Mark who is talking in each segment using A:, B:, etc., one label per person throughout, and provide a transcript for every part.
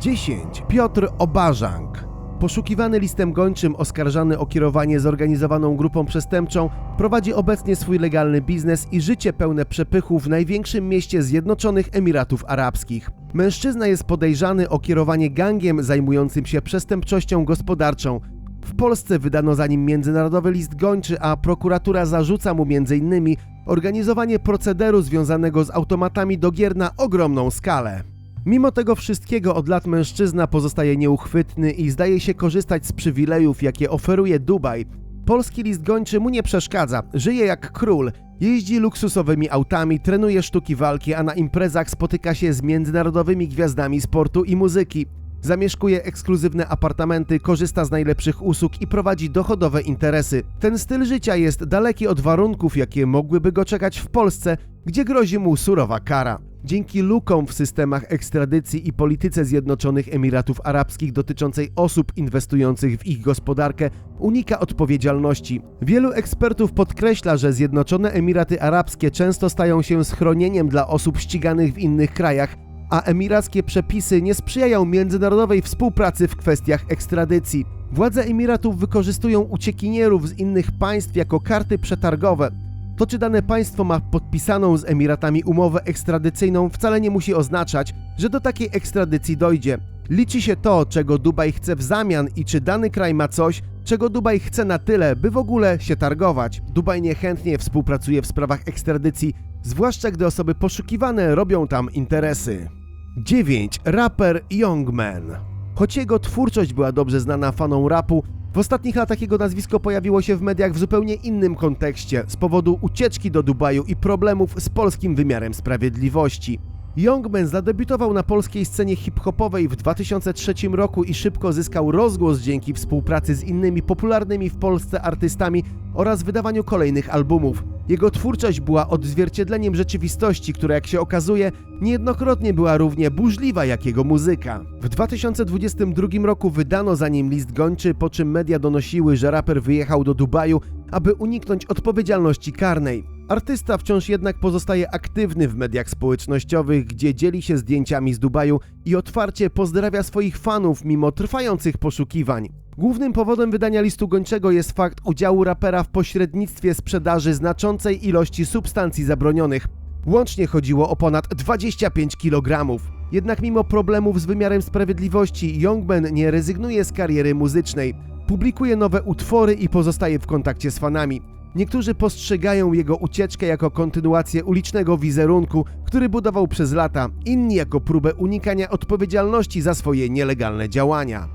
A: 10. Piotr Obarzank. Poszukiwany listem gończym, oskarżany o kierowanie zorganizowaną grupą przestępczą, prowadzi obecnie swój legalny biznes i życie pełne przepychu w największym mieście Zjednoczonych Emiratów Arabskich. Mężczyzna jest podejrzany o kierowanie gangiem zajmującym się przestępczością gospodarczą. W Polsce wydano za nim międzynarodowy list gończy, a prokuratura zarzuca mu m.in. organizowanie procederu związanego z automatami do gier na ogromną skalę. Mimo tego wszystkiego od lat mężczyzna pozostaje nieuchwytny i zdaje się korzystać z przywilejów, jakie oferuje Dubaj. Polski list gończy mu nie przeszkadza, żyje jak król, jeździ luksusowymi autami, trenuje sztuki walki, a na imprezach spotyka się z międzynarodowymi gwiazdami sportu i muzyki. Zamieszkuje ekskluzywne apartamenty, korzysta z najlepszych usług i prowadzi dochodowe interesy. Ten styl życia jest daleki od warunków, jakie mogłyby go czekać w Polsce, gdzie grozi mu surowa kara. Dzięki lukom w systemach ekstradycji i polityce Zjednoczonych Emiratów Arabskich dotyczącej osób inwestujących w ich gospodarkę unika odpowiedzialności. Wielu ekspertów podkreśla, że Zjednoczone Emiraty Arabskie często stają się schronieniem dla osób ściganych w innych krajach, a emirackie przepisy nie sprzyjają międzynarodowej współpracy w kwestiach ekstradycji. Władze Emiratów wykorzystują uciekinierów z innych państw jako karty przetargowe. To, czy dane państwo ma podpisaną z Emiratami umowę ekstradycyjną, wcale nie musi oznaczać, że do takiej ekstradycji dojdzie. Liczy się to, czego Dubaj chce w zamian i czy dany kraj ma coś, czego Dubaj chce na tyle, by w ogóle się targować. Dubaj niechętnie współpracuje w sprawach ekstradycji, zwłaszcza gdy osoby poszukiwane robią tam interesy. 9. Raper Youngman Choć jego twórczość była dobrze znana fanom rapu, w ostatnich latach jego nazwisko pojawiło się w mediach w zupełnie innym kontekście z powodu ucieczki do Dubaju i problemów z polskim wymiarem sprawiedliwości. Youngman zadebiutował na polskiej scenie hip-hopowej w 2003 roku i szybko zyskał rozgłos dzięki współpracy z innymi popularnymi w Polsce artystami oraz wydawaniu kolejnych albumów. Jego twórczość była odzwierciedleniem rzeczywistości, która jak się okazuje niejednokrotnie była równie burzliwa jak jego muzyka. W 2022 roku wydano za nim list gończy, po czym media donosiły, że raper wyjechał do Dubaju, aby uniknąć odpowiedzialności karnej. Artysta wciąż jednak pozostaje aktywny w mediach społecznościowych, gdzie dzieli się zdjęciami z Dubaju i otwarcie pozdrawia swoich fanów mimo trwających poszukiwań. Głównym powodem wydania listu gończego jest fakt udziału rapera w pośrednictwie sprzedaży znaczącej ilości substancji zabronionych. Łącznie chodziło o ponad 25 kg. Jednak mimo problemów z wymiarem sprawiedliwości, Youngman nie rezygnuje z kariery muzycznej. Publikuje nowe utwory i pozostaje w kontakcie z fanami. Niektórzy postrzegają jego ucieczkę jako kontynuację ulicznego wizerunku, który budował przez lata, inni jako próbę unikania odpowiedzialności za swoje nielegalne działania.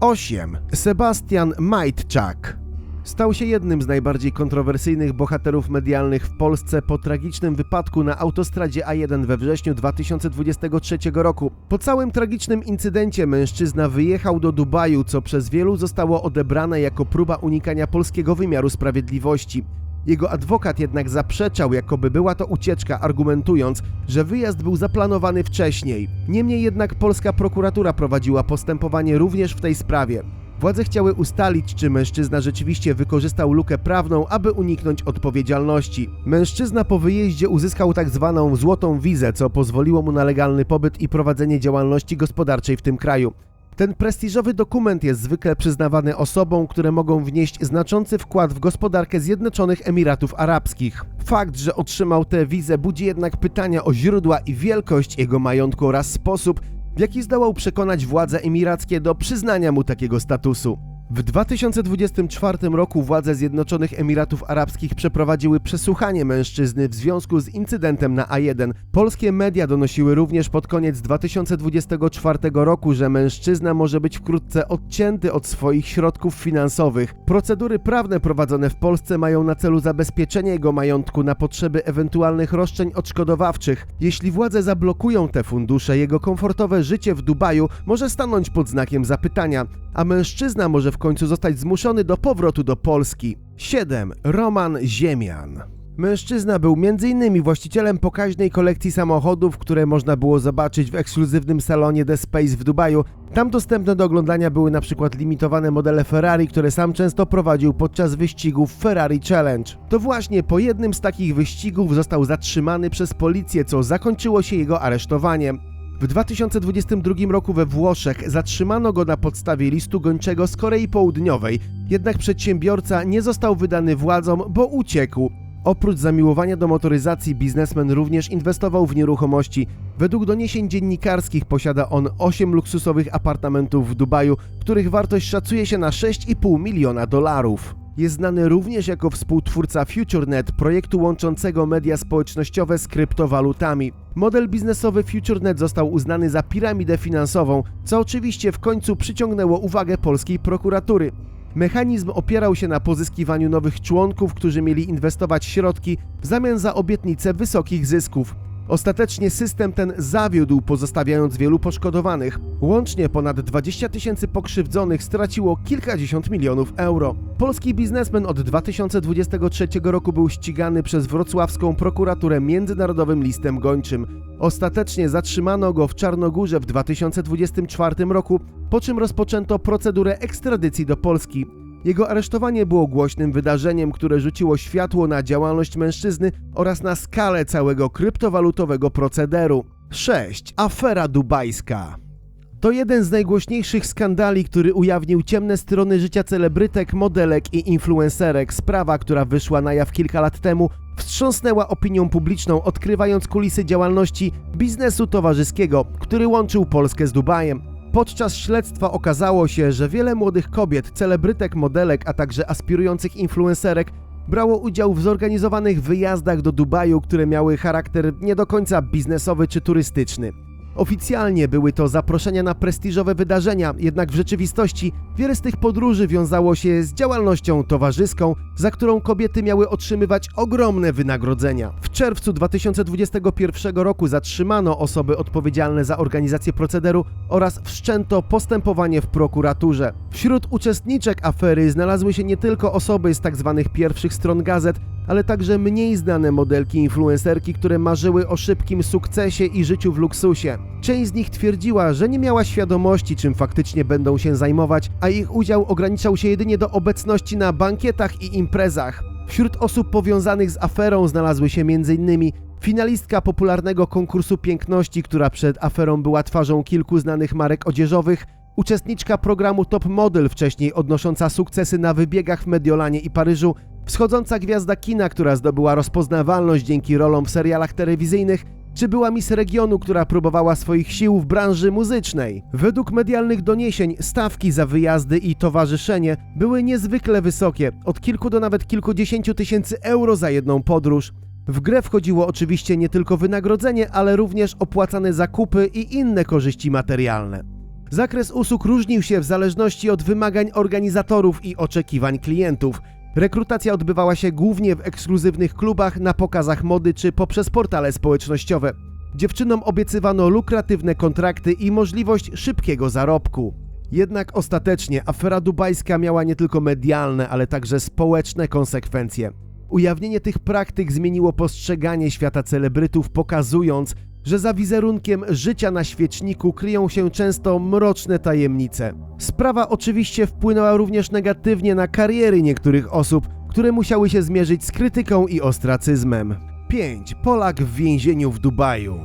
A: 8. Sebastian Majtczak Stał się jednym z najbardziej kontrowersyjnych bohaterów medialnych w Polsce po tragicznym wypadku na autostradzie A1 we wrześniu 2023 roku. Po całym tragicznym incydencie mężczyzna wyjechał do Dubaju, co przez wielu zostało odebrane jako próba unikania polskiego wymiaru sprawiedliwości. Jego adwokat jednak zaprzeczał, jakoby była to ucieczka, argumentując, że wyjazd był zaplanowany wcześniej. Niemniej jednak polska prokuratura prowadziła postępowanie również w tej sprawie. Władze chciały ustalić, czy mężczyzna rzeczywiście wykorzystał lukę prawną, aby uniknąć odpowiedzialności. Mężczyzna po wyjeździe uzyskał tak zwaną złotą wizę, co pozwoliło mu na legalny pobyt i prowadzenie działalności gospodarczej w tym kraju. Ten prestiżowy dokument jest zwykle przyznawany osobom, które mogą wnieść znaczący wkład w gospodarkę Zjednoczonych Emiratów Arabskich. Fakt, że otrzymał tę wizę budzi jednak pytania o źródła i wielkość jego majątku oraz sposób, w jaki zdołał przekonać władze emirackie do przyznania mu takiego statusu. W 2024 roku władze Zjednoczonych Emiratów Arabskich przeprowadziły przesłuchanie mężczyzny w związku z incydentem na A1. Polskie media donosiły również pod koniec 2024 roku, że mężczyzna może być wkrótce odcięty od swoich środków finansowych. Procedury prawne prowadzone w Polsce mają na celu zabezpieczenie jego majątku na potrzeby ewentualnych roszczeń odszkodowawczych. Jeśli władze zablokują te fundusze, jego komfortowe życie w Dubaju może stanąć pod znakiem zapytania, a mężczyzna może w końcu zostać zmuszony do powrotu do Polski. 7. Roman Ziemian Mężczyzna był m.in. właścicielem pokaźnej kolekcji samochodów, które można było zobaczyć w ekskluzywnym salonie The Space w Dubaju. Tam dostępne do oglądania były przykład limitowane modele Ferrari, które sam często prowadził podczas wyścigów Ferrari Challenge. To właśnie po jednym z takich wyścigów został zatrzymany przez policję, co zakończyło się jego aresztowaniem. W 2022 roku we Włoszech zatrzymano go na podstawie listu gończego z Korei Południowej, jednak przedsiębiorca nie został wydany władzom, bo uciekł. Oprócz zamiłowania do motoryzacji, biznesmen również inwestował w nieruchomości. Według doniesień dziennikarskich posiada on 8 luksusowych apartamentów w Dubaju, których wartość szacuje się na 6,5 miliona dolarów. Jest znany również jako współtwórca FutureNet, projektu łączącego media społecznościowe z kryptowalutami. Model biznesowy FutureNet został uznany za piramidę finansową, co oczywiście w końcu przyciągnęło uwagę polskiej prokuratury. Mechanizm opierał się na pozyskiwaniu nowych członków, którzy mieli inwestować środki w zamian za obietnice wysokich zysków. Ostatecznie system ten zawiódł, pozostawiając wielu poszkodowanych. Łącznie ponad 20 tysięcy pokrzywdzonych straciło kilkadziesiąt milionów euro. Polski biznesmen od 2023 roku był ścigany przez wrocławską prokuraturę międzynarodowym listem gończym. Ostatecznie zatrzymano go w Czarnogórze w 2024 roku, po czym rozpoczęto procedurę ekstradycji do Polski. Jego aresztowanie było głośnym wydarzeniem, które rzuciło światło na działalność mężczyzny oraz na skalę całego kryptowalutowego procederu. 6. Afera dubajska. To jeden z najgłośniejszych skandali, który ujawnił ciemne strony życia celebrytek, modelek i influencerek. Sprawa, która wyszła na jaw kilka lat temu, wstrząsnęła opinią publiczną, odkrywając kulisy działalności biznesu towarzyskiego, który łączył Polskę z Dubajem. Podczas śledztwa okazało się, że wiele młodych kobiet, celebrytek, modelek, a także aspirujących influencerek brało udział w zorganizowanych wyjazdach do Dubaju, które miały charakter nie do końca biznesowy czy turystyczny. Oficjalnie były to zaproszenia na prestiżowe wydarzenia, jednak w rzeczywistości wiele z tych podróży wiązało się z działalnością towarzyską, za którą kobiety miały otrzymywać ogromne wynagrodzenia. W czerwcu 2021 roku zatrzymano osoby odpowiedzialne za organizację procederu oraz wszczęto postępowanie w prokuraturze. Wśród uczestniczek afery znalazły się nie tylko osoby z tzw. pierwszych stron gazet, ale także mniej znane modelki influencerki, które marzyły o szybkim sukcesie i życiu w luksusie. Część z nich twierdziła, że nie miała świadomości, czym faktycznie będą się zajmować, a ich udział ograniczał się jedynie do obecności na bankietach i imprezach. Wśród osób powiązanych z aferą znalazły się m.in. finalistka popularnego konkursu piękności, która przed aferą była twarzą kilku znanych marek odzieżowych, uczestniczka programu Top Model, wcześniej odnosząca sukcesy na wybiegach w Mediolanie i Paryżu, wschodząca gwiazda kina, która zdobyła rozpoznawalność dzięki rolom w serialach telewizyjnych, czy była Miss Regionu, która próbowała swoich sił w branży muzycznej. Według medialnych doniesień stawki za wyjazdy i towarzyszenie były niezwykle wysokie, od kilku do nawet kilkudziesięciu tysięcy euro za jedną podróż. W grę wchodziło oczywiście nie tylko wynagrodzenie, ale również opłacane zakupy i inne korzyści materialne. Zakres usług różnił się w zależności od wymagań organizatorów i oczekiwań klientów. Rekrutacja odbywała się głównie w ekskluzywnych klubach, na pokazach mody czy poprzez portale społecznościowe. Dziewczynom obiecywano lukratywne kontrakty i możliwość szybkiego zarobku. Jednak ostatecznie afera dubajska miała nie tylko medialne, ale także społeczne konsekwencje. Ujawnienie tych praktyk zmieniło postrzeganie świata celebrytów, pokazując, że za wizerunkiem życia na świeczniku kryją się często mroczne tajemnice. Sprawa oczywiście wpłynęła również negatywnie na kariery niektórych osób, które musiały się zmierzyć z krytyką i ostracyzmem. 5. Polak w więzieniu w Dubaju.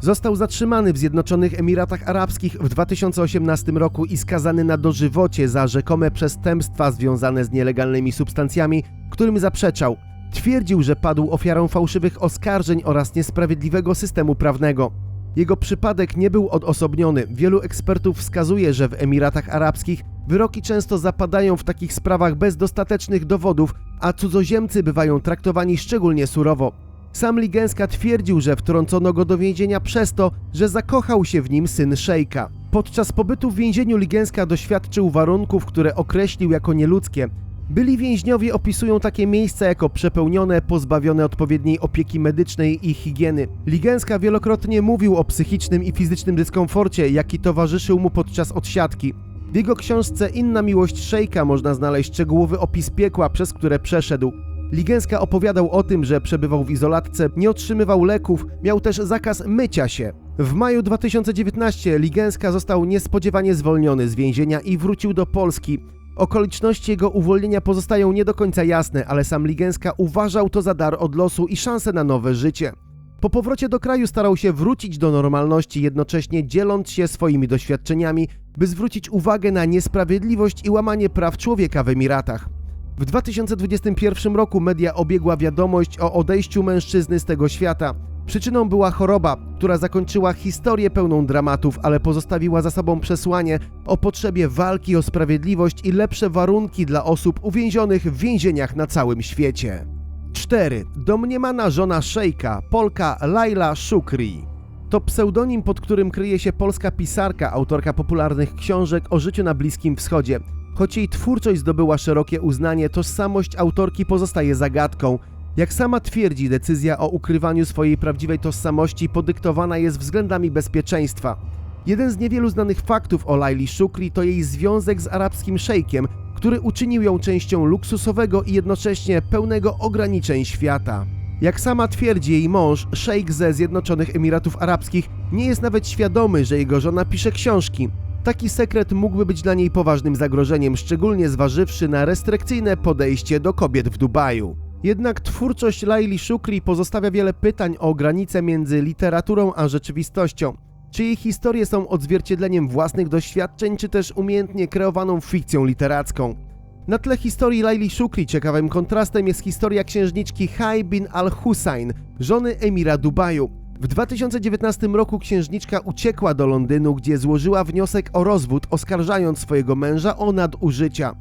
A: Został zatrzymany w Zjednoczonych Emiratach Arabskich w 2018 roku i skazany na dożywocie za rzekome przestępstwa związane z nielegalnymi substancjami, którym zaprzeczał. Twierdził, że padł ofiarą fałszywych oskarżeń oraz niesprawiedliwego systemu prawnego. Jego przypadek nie był odosobniony. Wielu ekspertów wskazuje, że w Emiratach Arabskich wyroki często zapadają w takich sprawach bez dostatecznych dowodów, a cudzoziemcy bywają traktowani szczególnie surowo. Sam Ligęska twierdził, że wtrącono go do więzienia przez to, że zakochał się w nim syn szejka. Podczas pobytu w więzieniu Ligęska doświadczył warunków, które określił jako nieludzkie. Byli więźniowie opisują takie miejsca jako przepełnione, pozbawione odpowiedniej opieki medycznej i higieny. Ligęska wielokrotnie mówił o psychicznym i fizycznym dyskomforcie, jaki towarzyszył mu podczas odsiadki. W jego książce Inna miłość szejka można znaleźć szczegółowy opis piekła, przez które przeszedł. Ligęska opowiadał o tym, że przebywał w izolatce, nie otrzymywał leków, miał też zakaz mycia się. W maju 2019 Ligęska został niespodziewanie zwolniony z więzienia i wrócił do Polski. Okoliczności jego uwolnienia pozostają nie do końca jasne, ale sam Ligęska uważał to za dar od losu i szansę na nowe życie. Po powrocie do kraju starał się wrócić do normalności, jednocześnie dzieląc się swoimi doświadczeniami, by zwrócić uwagę na niesprawiedliwość i łamanie praw człowieka w Emiratach. W 2021 roku media obiegła wiadomość o odejściu mężczyzny z tego świata. Przyczyną była choroba, która zakończyła historię pełną dramatów, ale pozostawiła za sobą przesłanie o potrzebie walki o sprawiedliwość i lepsze warunki dla osób uwięzionych w więzieniach na całym świecie. 4. Domniemana żona szejka, Polka Laila Shukri. To pseudonim, pod którym kryje się polska pisarka, autorka popularnych książek o życiu na Bliskim Wschodzie. Choć jej twórczość zdobyła szerokie uznanie, tożsamość autorki pozostaje zagadką. Jak sama twierdzi, decyzja o ukrywaniu swojej prawdziwej tożsamości podyktowana jest względami bezpieczeństwa. Jeden z niewielu znanych faktów o Laili Shukri to jej związek z arabskim szejkiem, który uczynił ją częścią luksusowego i jednocześnie pełnego ograniczeń świata. Jak sama twierdzi jej mąż, szejk ze Zjednoczonych Emiratów Arabskich, nie jest nawet świadomy, że jego żona pisze książki. Taki sekret mógłby być dla niej poważnym zagrożeniem, szczególnie zważywszy na restrykcyjne podejście do kobiet w Dubaju. Jednak twórczość Laili Shukri pozostawia wiele pytań o granice między literaturą a rzeczywistością. Czy jej historie są odzwierciedleniem własnych doświadczeń, czy też umiejętnie kreowaną fikcją literacką? Na tle historii Laili Shukri ciekawym kontrastem jest historia księżniczki Hai bin al-Hussein, żony emira Dubaju. W 2019 roku księżniczka uciekła do Londynu, gdzie złożyła wniosek o rozwód, oskarżając swojego męża o nadużycia.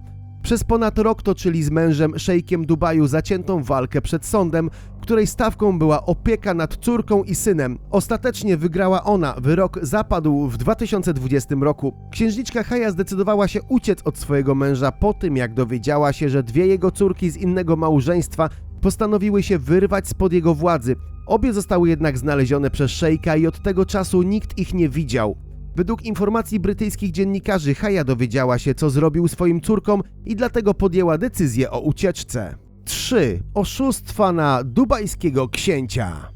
A: Przez ponad rok toczyli z mężem, szejkiem Dubaju, zaciętą walkę przed sądem, której stawką była opieka nad córką i synem. Ostatecznie wygrała ona, wyrok zapadł w 2020 roku. Księżniczka Haja zdecydowała się uciec od swojego męża po tym, jak dowiedziała się, że dwie jego córki z innego małżeństwa postanowiły się wyrwać spod jego władzy. Obie zostały jednak znalezione przez szejka i od tego czasu nikt ich nie widział. Według informacji brytyjskich dziennikarzy Haja dowiedziała się, co zrobił swoim córkom i dlatego podjęła decyzję o ucieczce. 3. Oszustwa na dubajskiego księcia.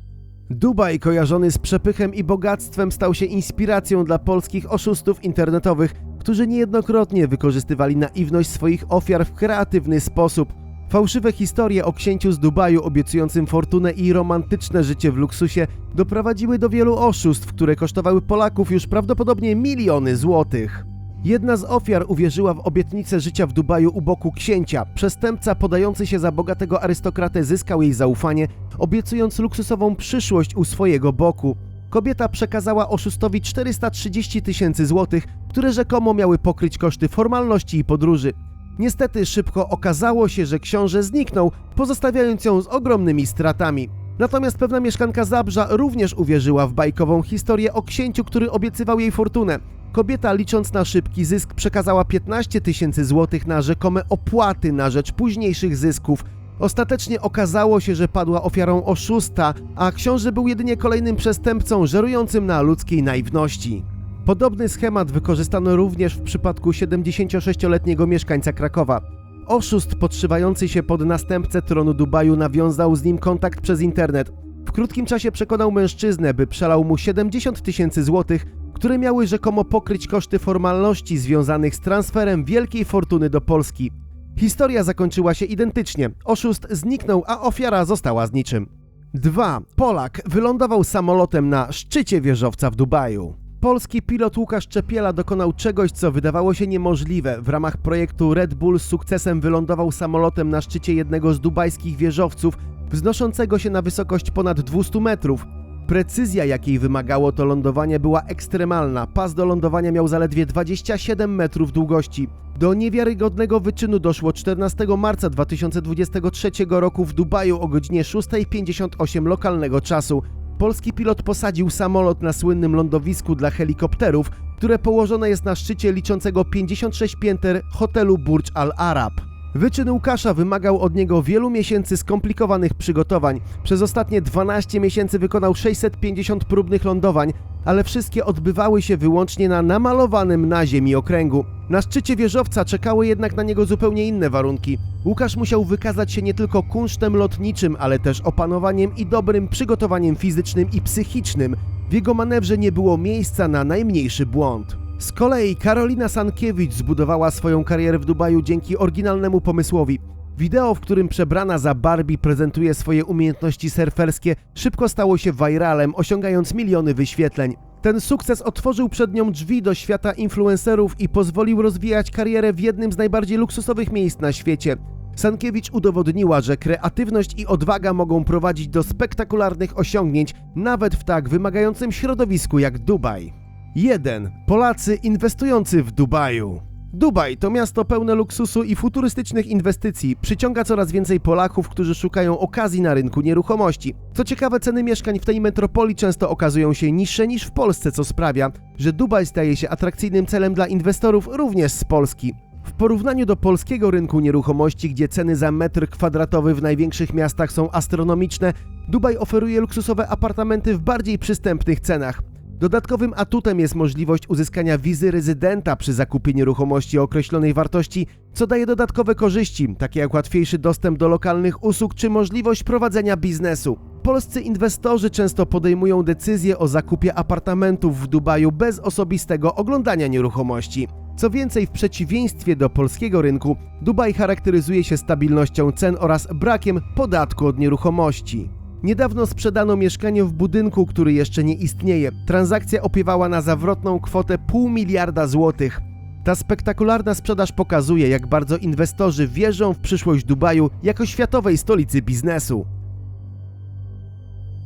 A: Dubaj, kojarzony z przepychem i bogactwem, stał się inspiracją dla polskich oszustów internetowych, którzy niejednokrotnie wykorzystywali naiwność swoich ofiar w kreatywny sposób. Fałszywe historie o księciu z Dubaju obiecującym fortunę i romantyczne życie w luksusie doprowadziły do wielu oszustw, które kosztowały Polaków już prawdopodobnie miliony złotych. Jedna z ofiar uwierzyła w obietnicę życia w Dubaju u boku księcia. Przestępca podający się za bogatego arystokratę zyskał jej zaufanie, obiecując luksusową przyszłość u swojego boku. Kobieta przekazała oszustowi 430 tysięcy złotych, które rzekomo miały pokryć koszty formalności i podróży. Niestety szybko okazało się, że książę zniknął, pozostawiając ją z ogromnymi stratami. Natomiast pewna mieszkanka Zabrza również uwierzyła w bajkową historię o księciu, który obiecywał jej fortunę. Kobieta, licząc na szybki zysk, przekazała 15 tysięcy złotych na rzekome opłaty na rzecz późniejszych zysków. Ostatecznie okazało się, że padła ofiarą oszusta, a książę był jedynie kolejnym przestępcą żerującym na ludzkiej naiwności. Podobny schemat wykorzystano również w przypadku 76-letniego mieszkańca Krakowa. Oszust podszywający się pod następcę tronu Dubaju nawiązał z nim kontakt przez internet. W krótkim czasie przekonał mężczyznę, by przelał mu 70 tysięcy złotych, które miały rzekomo pokryć koszty formalności związanych z transferem wielkiej fortuny do Polski. Historia zakończyła się identycznie. Oszust zniknął, a ofiara została z niczym. 2. Polak wylądował samolotem na szczycie wieżowca w Dubaju. Polski pilot Łukasz Czepiela dokonał czegoś, co wydawało się niemożliwe. W ramach projektu Red Bull z sukcesem wylądował samolotem na szczycie jednego z dubajskich wieżowców, wznoszącego się na wysokość ponad 200 metrów. Precyzja, jakiej wymagało to lądowanie, była ekstremalna. Pas do lądowania miał zaledwie 27 metrów długości. Do niewiarygodnego wyczynu doszło 14 marca 2023 roku w Dubaju o godzinie 6.58 lokalnego czasu. Polski pilot posadził samolot na słynnym lądowisku dla helikopterów, które położone jest na szczycie liczącego 56 pięter hotelu Burj Al Arab. Wyczyn Łukasza wymagał od niego wielu miesięcy skomplikowanych przygotowań. Przez ostatnie 12 miesięcy wykonał 650 próbnych lądowań, ale wszystkie odbywały się wyłącznie na namalowanym na ziemi okręgu. Na szczycie wieżowca czekały jednak na niego zupełnie inne warunki. Łukasz musiał wykazać się nie tylko kunsztem lotniczym, ale też opanowaniem i dobrym przygotowaniem fizycznym i psychicznym. W jego manewrze nie było miejsca na najmniejszy błąd. Z kolei Karolina Sankiewicz zbudowała swoją karierę w Dubaju dzięki oryginalnemu pomysłowi. Wideo, w którym przebrana za Barbie prezentuje swoje umiejętności surferskie, szybko stało się viralem, osiągając miliony wyświetleń. Ten sukces otworzył przed nią drzwi do świata influencerów i pozwolił rozwijać karierę w jednym z najbardziej luksusowych miejsc na świecie. Sankiewicz udowodniła, że kreatywność i odwaga mogą prowadzić do spektakularnych osiągnięć, nawet w tak wymagającym środowisku jak Dubaj. 1. Polacy inwestujący w Dubaju. Dubaj to miasto pełne luksusu i futurystycznych inwestycji. Przyciąga coraz więcej Polaków, którzy szukają okazji na rynku nieruchomości. Co ciekawe, ceny mieszkań w tej metropolii często okazują się niższe niż w Polsce, co sprawia, że Dubaj staje się atrakcyjnym celem dla inwestorów również z Polski. W porównaniu do polskiego rynku nieruchomości, gdzie ceny za metr kwadratowy w największych miastach są astronomiczne, Dubaj oferuje luksusowe apartamenty w bardziej przystępnych cenach. Dodatkowym atutem jest możliwość uzyskania wizy rezydenta przy zakupie nieruchomości o określonej wartości, co daje dodatkowe korzyści, takie jak łatwiejszy dostęp do lokalnych usług czy możliwość prowadzenia biznesu. Polscy inwestorzy często podejmują decyzje o zakupie apartamentów w Dubaju bez osobistego oglądania nieruchomości. Co więcej, w przeciwieństwie do polskiego rynku, Dubaj charakteryzuje się stabilnością cen oraz brakiem podatku od nieruchomości. Niedawno sprzedano mieszkanie w budynku, który jeszcze nie istnieje. Transakcja opiewała na zawrotną kwotę pół miliarda złotych. Ta spektakularna sprzedaż pokazuje, jak bardzo inwestorzy wierzą w przyszłość Dubaju jako światowej stolicy biznesu.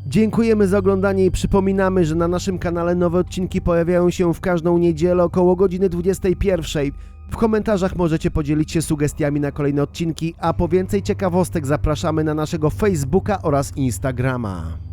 A: Dziękujemy za oglądanie i przypominamy, że na naszym kanale nowe odcinki pojawiają się w każdą niedzielę około godziny 21. W komentarzach możecie podzielić się sugestiami na kolejne odcinki, a po więcej ciekawostek zapraszamy na naszego Facebooka oraz Instagrama.